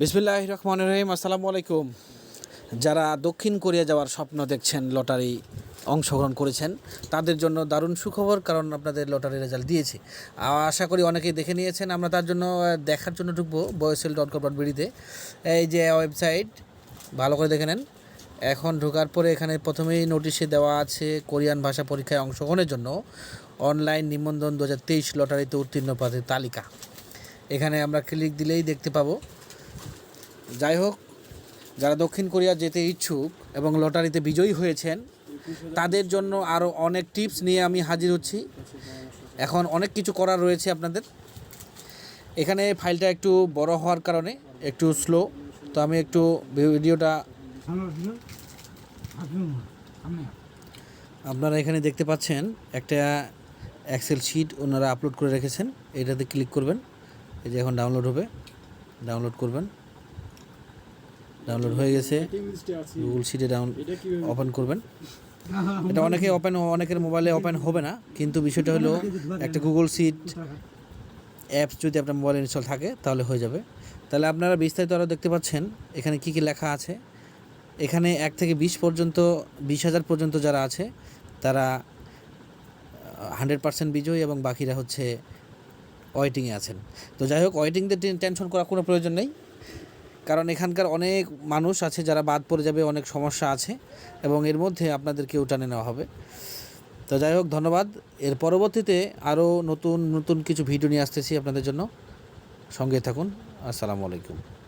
বিসমিল্লাহ রহমান রহিম, আসসালামু আলাইকুম। যারা দক্ষিণ কোরিয়া যাওয়ার স্বপ্ন দেখছেন, লটারি অংশগ্রহণ করেছেন, তাদের জন্য দারুণ সুখবর, কারণ আপনাদের লটারি রেজাল্ট দিয়েছে। আশা করি অনেকেই দেখে নিয়েছেন, আমরা তার জন্য দেখার জন্য ঢুকবো বয়সেল ডট কম ডট বিডিতে। এই যে ওয়েবসাইট, ভালো করে দেখে নেন। এখন ঢোকার পরে এখানে প্রথমেই নোটিশে দেওয়া আছে কোরিয়ান ভাষা পরীক্ষায় অংশগ্রহণের জন্য অনলাইন নিবন্ধন দু হাজার তেইশ লটারিতে উত্তীর্ণ প্রার্থীর তালিকা। এখানে আমরা ক্লিক দিলেই দেখতে পাবো। যাই হোক, যারা দক্ষিণ কোরিয়া যেতে ইচ্ছুক এবং লটারিতে বিজয়ী হয়েছেন, তাদের জন্য আরও অনেক টিপস নিয়ে আমি হাজির হচ্ছি। এখন অনেক কিছু করার রয়েছে আপনাদের। এখানে ফাইলটা একটু বড় হওয়ার কারণে একটু স্লো, তো আমি একটু ভিডিওটা আপনারা এখানে দেখতে পাচ্ছেন একটা এক্সেল শিট ওনারা আপলোড করে রেখেছেন। এটাতে ক্লিক করবেন। এই যে এখন ডাউনলোড হবে ডাউনলোড করবেন। ডাউনলোড হয়ে গেছে। গুগল শিটে ডাউন ওপেন করবেন। এটা অনেকে ওপেন অনেকের মোবাইলে ওপেন হবে না, কিন্তু বিষয়টা হলো একটা গুগল শিট অ্যাপস যদি আপনার মোবাইলে ইনস্টল থাকে, তাহলে হয়ে যাবে। তাহলে আপনারা বিস্তারিত আরও দেখতে পাচ্ছেন, এখানে কি কি লেখা আছে। এখানে এক থেকে বিশ পর্যন্ত, বিশ হাজার পর্যন্ত যারা আছে, তারা হান্ড্রেড পার্সেন্ট বিজয়ী এবং বাকিরা হচ্ছে ওয়েটিংয়ে আছেন। তো যাই হোক ওয়েটিংদের টেনশন করার কোনো প্রয়োজন নেই। কারণ এখানকার অনেক মানুষ আছে যারা বাদ পড়ে যাবে, অনেক সমস্যা আছে এবং এর মধ্যে আপনাদেরকে উঠানে নেওয়া হবে। তো যাই হোক, ধন্যবাদ। এর পরবর্তীতে আরও নতুন নতুন কিছু ভিডিও নিয়ে আসতেছি আপনাদের জন্য। সঙ্গে থাকুন। আসসালামু আলাইকুম।